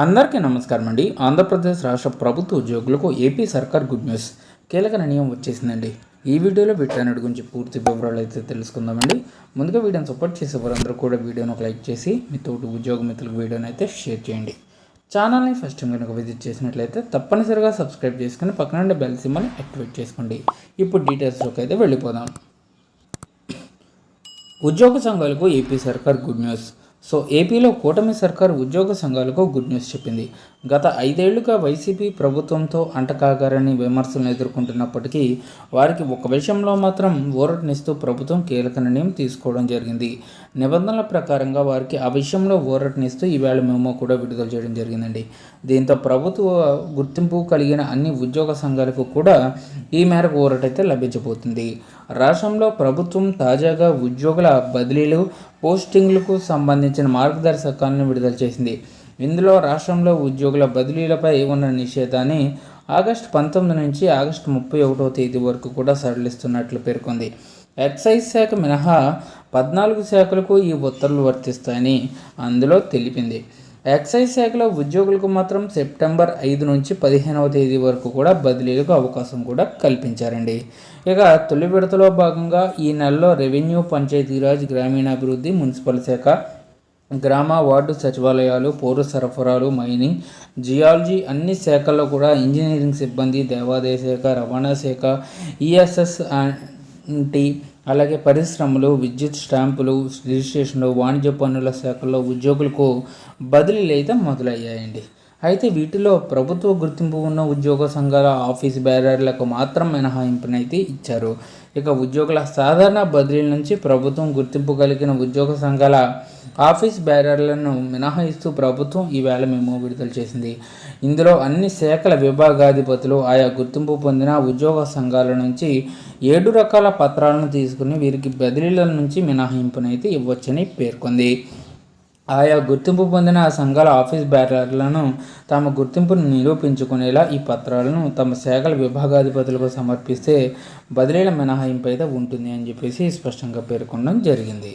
అందరికీ నమస్కారం అండి. ఆంధ్రప్రదేశ్ రాష్ట్ర ప్రభుత్వ ఉద్యోగులకు ఏపీ సర్కార్ గుడ్ న్యూస్. కీలక నిర్ణయం వచ్చేసిందండి. ఈ వీడియోలో వీటన్నిటి గురించి పూర్తి వివరాలు అయితే తెలుసుకుందామండి. ముందుగా వీడియోని సపోర్ట్ చేసే వారందరూ కూడా వీడియోని ఒక లైక్ చేసి మీ తోటి ఉద్యోగ మిత్రులకు వీడియోని అయితే షేర్ చేయండి. ఛానల్ని ఫస్ట్ టైం కనుక విజిట్ చేసినట్లయితే తప్పనిసరిగా సబ్స్క్రైబ్ చేసుకుని పక్కన బెల్ సింబల్ని యాక్టివేట్ చేసుకోండి. ఇప్పుడు డీటెయిల్స్లోకి అయితే వెళ్ళిపోదాం. ఉద్యోగ సంఘాలకు ఏపీ సర్కార్ గుడ్ న్యూస్. సో ఏపీలో కూటమి సర్కార్ ఉద్యోగ సంఘాలకు గుడ్ న్యూస్ చెప్పింది. గత ఐదేళ్ళుగా వైసీపీ ప్రభుత్వంతో అంటకాగారని విమర్శలను ఎదుర్కొంటున్నప్పటికీ వారికి ఒక విషయంలో మాత్రం ఊరటనిస్తూ ప్రభుత్వం కీలక నిర్ణయం తీసుకోవడం జరిగింది. నిబంధనల ప్రకారంగా వారికి ఆ విషయంలో ఊరటనిస్తూ ఈవేళ మేము కూడా విడుదల చేయడం జరిగిందండి. దీంతో ప్రభుత్వ గుర్తింపు కలిగిన అన్ని ఉద్యోగ సంఘాలకు కూడా ఈ మేరకు ఊరటైతే లభించబోతుంది. రాష్ట్రంలో ప్రభుత్వం తాజాగా ఉద్యోగుల బదిలీలు పోస్టింగ్లకు సంబంధించి సంబంధించిన మార్గదర్శకాలను విడుదల చేసింది. ఇందులో రాష్ట్రంలో ఉద్యోగుల బదిలీలపై ఉన్న నిషేధాన్ని ఆగస్టు పంతొమ్మిది నుంచి ఆగస్టు ముప్పై ఒకటో తేదీ వరకు కూడా సడలిస్తున్నట్లు పేర్కొంది. ఎక్సైజ్ శాఖ మినహా పద్నాలుగు శాఖలకు ఈ ఉత్తర్వులు వర్తిస్తాయని అందులో తెలిపింది. ఎక్సైజ్ శాఖలో ఉద్యోగులకు మాత్రం సెప్టెంబర్ ఐదు నుంచి పదిహేనవ తేదీ వరకు కూడా బదిలీలకు అవకాశం కూడా కల్పించారండి. ఇక తొలి విడతలో భాగంగా ఈ నెలలో రెవెన్యూ పంచాయతీరాజ్ గ్రామీణాభివృద్ధి మున్సిపల్ శాఖ గ్రామ వార్డు సచివాలయాలు పౌర సరఫరాలు మైనింగ్ జియాలజీ అన్ని శాఖల్లో కూడా ఇంజనీరింగ్ సిబ్బంది దేవాదాయ శాఖ రవాణా శాఖ ఈఎస్ఎస్ టీ అలాగే పరిశ్రమలు విద్యుత్ స్టాంపులు రిజిస్ట్రేషన్లు వాణిజ్య పన్నుల శాఖల్లో ఉద్యోగులకు బదిలీలు అయితే మొదలయ్యాయండి. అయితే వీటిలో ప్రభుత్వ గుర్తింపు ఉన్న ఉద్యోగ సంఘాల ఆఫీస్ బేరర్లకు మాత్రం మినహాయింపునైతే ఇచ్చారు. ఇక ఉద్యోగుల సాధారణ బదిలీల నుంచి ప్రభుత్వం గుర్తింపు కలిగిన ఉద్యోగ సంఘాల ఆఫీస్ బ్యారర్లను మినహాయిస్తూ ప్రభుత్వం ఈవేళ మేము విడుదల చేసింది. ఇందులో అన్ని శాఖల విభాగాధిపతులు ఆయా గుర్తింపు పొందిన ఉద్యోగ సంఘాల నుంచి ఏడు రకాల పత్రాలను తీసుకుని వీరికి బదిలీల నుంచి మినహాయింపునైతే ఇవ్వచ్చని పేర్కొంది. ఆయా గుర్తింపు పొందిన సంఘాల ఆఫీస్ బ్యారర్లను తమ గుర్తింపును నిరూపించుకునేలా ఈ పత్రాలను తమ శాఖల విభాగాధిపతులకు సమర్పిస్తే బదిలీల మినహాయింపు అయితే ఉంటుంది అని చెప్పేసి స్పష్టంగా పేర్కొనడం జరిగింది.